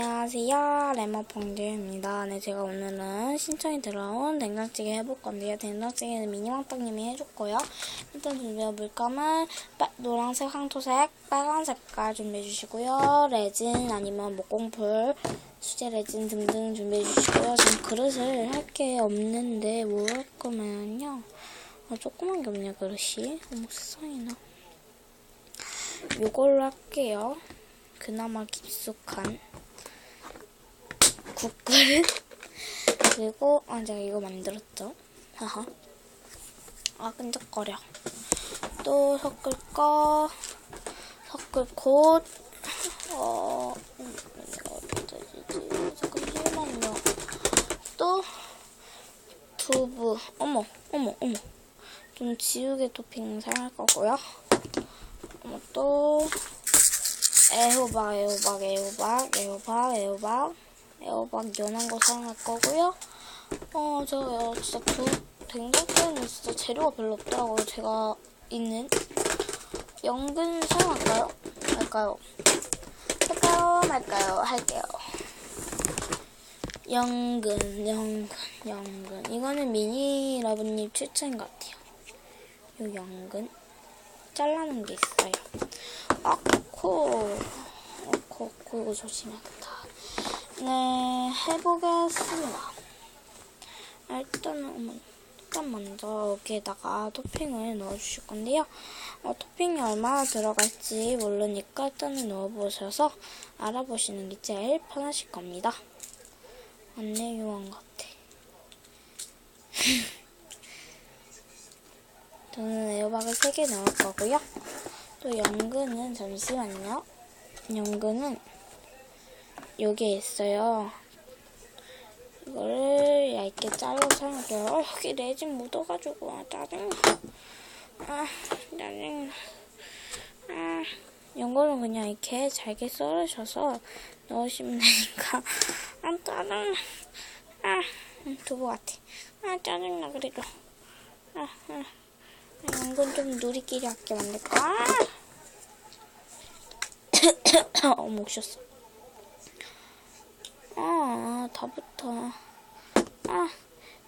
안녕하세요. 레머펑듀입니다. 네, 제가 오늘은 신청이 들어온 된장찌개 해볼 건데요. 된장찌개는 미니왕빵님이 해줬고요. 일단 준비할 물감은 빨- 노란색, 황토색, 빨간 색깔 준비해 주시고요. 레진 아니면 목공풀, 수제 레진 등등 준비해 주시고요. 지금 그릇을 할 게 없는데 뭘할 거면요. 아, 조그만 게 없네요, 그릇이. 어머, 세상에나. 요걸로 할게요. 그나마 깊숙한 국그릇 그리고 아 제가 이거 만들었죠 하하 아 끈적거려 또 섞을 거 섞을 곳 어, 음, 주지? 잠깐만요. 또, 두부. 어머, 어머, 어머. 좀 지우개 토핑 사용할 거고요. 어머, 또, 애호박, 애호박, 애호박, 애호박, 애호박, 애호박 연한 거 사용할 거고요. 어, 저 진짜 두 된장찌개는 진짜 재료가 별로 없더라고요. 제가 있는 연근 사용할까요? 할까요? 할까요? 말까요? 할게요. 연근, 연근, 연근. 이거는 미니 러브님 추천인 것 같아요. 요 연근. 잘라놓은 게 있어요. 아코. 아코, 아코, 이거 조심해야겠다. 네, 해보겠습니다. 일단은, 일단 먼저 여기에다가 토핑을 넣어주실 건데요. 어, 토핑이 얼마나 들어갈지 모르니까 일단은 넣어보셔서 알아보시는 게 제일 편하실 겁니다. 안내 요원 같아. 저는 애호박을 3개 넣을 거고요. 또 연근은 잠시만요. 연근은 여기에 있어요. 이거를 얇게 잘라서 사용할게요. 어, 여기 레진 묻어가지고 아, 짜증나. 아, 짜증나. 아, 연근은 그냥 이렇게 잘게 썰으셔서 넣으시면 되니까. 아, 짜증나. 아, 음, 두부 같아. 아, 짜증나, 그래도. 아, 아. 연근 좀 누리끼리 할게 만들까? 아, 어, 목 쉬었어. 아, 다 붙어. 아,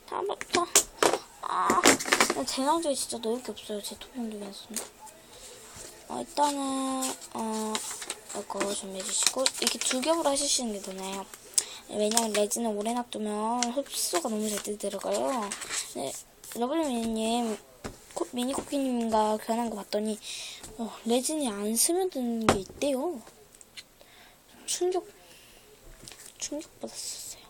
다 붙어. 아, 대낭주에 진짜 넣을 게 없어요. 제 토핑 중에서는. 어, 일단은, 어, 이거 준비해 주시고, 이렇게 두 겹으로 하시는 게 더 나아요. 왜냐면 레진을 오래 놔두면 흡수가 너무 잘 들어가요. 네, 러블리미님, 코- 미니 코키님과 교환한 거 봤더니, 어, 레진이 안 스며드는 게 있대요. 충격, 충격받았었어요.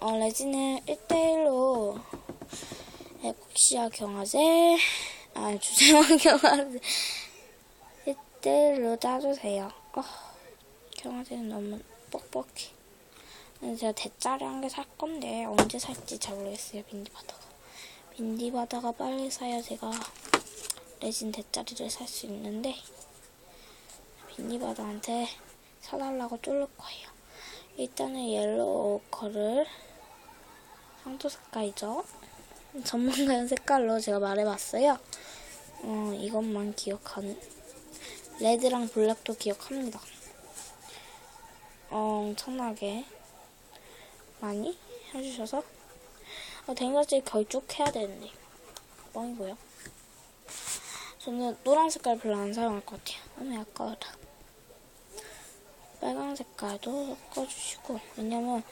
어, 레진을 1대1로 에국시아 경화제, 아, 주세원 경화제, 1대1로 짜주세요. 어, 경화제는 너무 뻑뻑해. 제가 대짜리 한 개 살 건데, 언제 살지 잘 모르겠어요, 빈디바다가. 빈디바다가 빨리 사야 제가 레진 대짜리를 살 수 있는데, 빈디바다한테 사달라고 쫄를 거예요. 일단은 옐로우 컬을 황토 색깔이죠. 전문가용 색깔로 제가 말해봤어요. 어, 이것만 기억하는. 레드랑 블랙도 기억합니다. 어, 엄청나게 많이 해주셔서 어, 된장찌개 결쭉해야 되는데 뻥이고요. 저는 노란 색깔 별로 안 사용할 것 같아요. 너무 아까워라. 빨간 색깔도 섞어주시고 왜냐면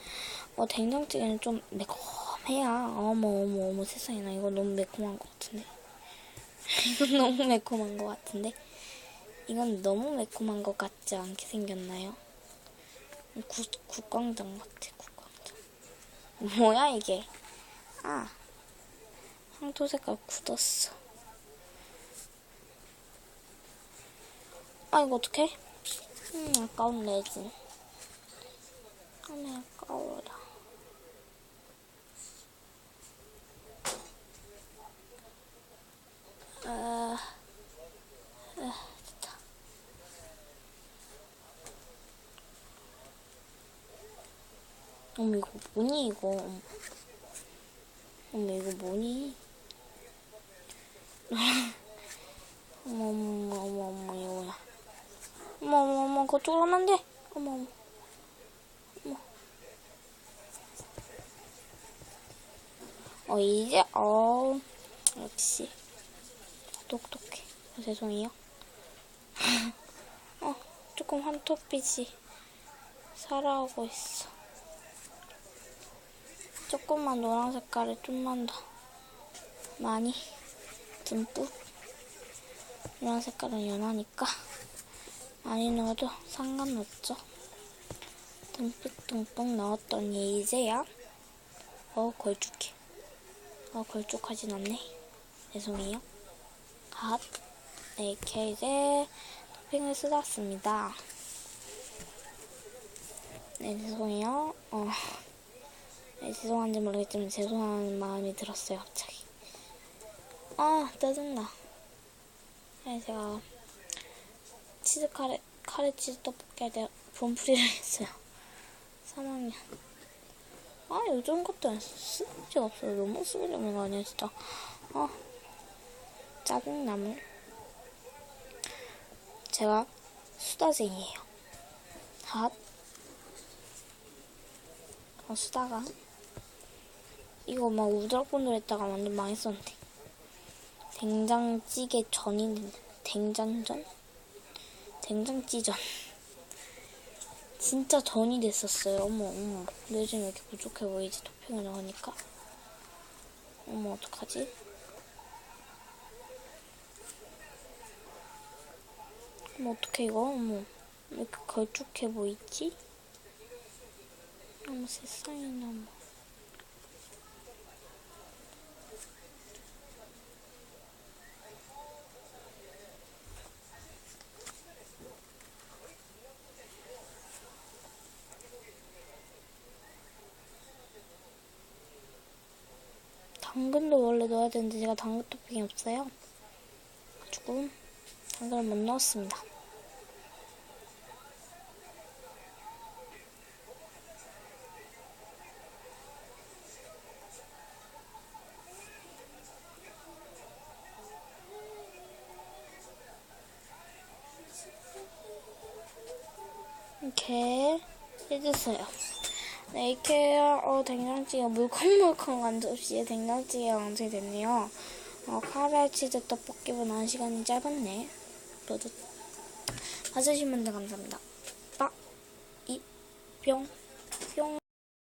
어, 된장찌개는 좀 매콤해야. 어머 어머 어머 세상에나. 이거 너무 매콤한 것 같은데. 이건 너무 매콤한 것 같은데? 이건 너무 매콤한 것 같지 않게 생겼나요? 국, 국광장 같아 국광장. 뭐야 이게? 아 황토 색깔 굳었어. 아 이거 어떡해 음, 아까운 레진. 아, 아까워라. 아, 아, 됐다. 어머, 이거 뭐니, 이거. 어머, 이거 뭐니? 어머, 어머. 어머, 그쪽으로 하면 안 돼. 어머, 어머. 어머. 어, 이제, 어, 역시. 똑똑해. 어, 죄송해요. 어, 조금 한토빛이 살아오고 있어. 조금만 노란 색깔을 좀만 더 많이 듬뿍 노란 색깔은 연하니까 많이 넣어도 상관없죠. 듬뿍듬뿍 넣었더니 이제야 어 걸쭉해. 어 걸쭉하진 않네. 죄송해요. 핫. 네, 이렇게 이제 토핑을 쓰았습니다. 네, 죄송해요. 어, 네, 죄송한지 모르겠지만 죄송한 마음이 들었어요, 갑자기. 아, 짜증나. 네, 제가 치즈 카레, 카레 치즈 떡볶이 할때 분풀이를 했어요. 3학년. 아, 요즘 것도 쓰레기가 없어요. 너무 쓰레기 없는 거 아니야, 진짜. 아, 짜증남을. 제가 수다쟁이에요. 핫. 어, 수다가. 이거 막 우들락분들 했다가 완전 망했었는데. 된장찌개 전이 된장전? 된장찌전. 진짜 전이 됐었어요. 어머, 어머. 근데 요즘 왜 이렇게 부족해 보이지? 토핑을 넣으니까. 어머, 어떡하지? 어머, 어떡해, 이거? 어머. 왜 이렇게 걸쭉해 보이지? 어머, 세상에나, 뭐. 당근도 원래 넣어야 되는데 제가 당근 토핑이 없어요. 가지고 당근을 못 넣었습니다. 이렇게 해주세요. 네, 이렇게 어, 된장찌개 물컹물컹한 접시에 된장찌개가 완성이 됐네요. 어, 카레 치즈 떡볶이보다 시간이 짧았네. 너도 봐주신 분들 감사합니다. 빠, 이, 뿅, 뿅.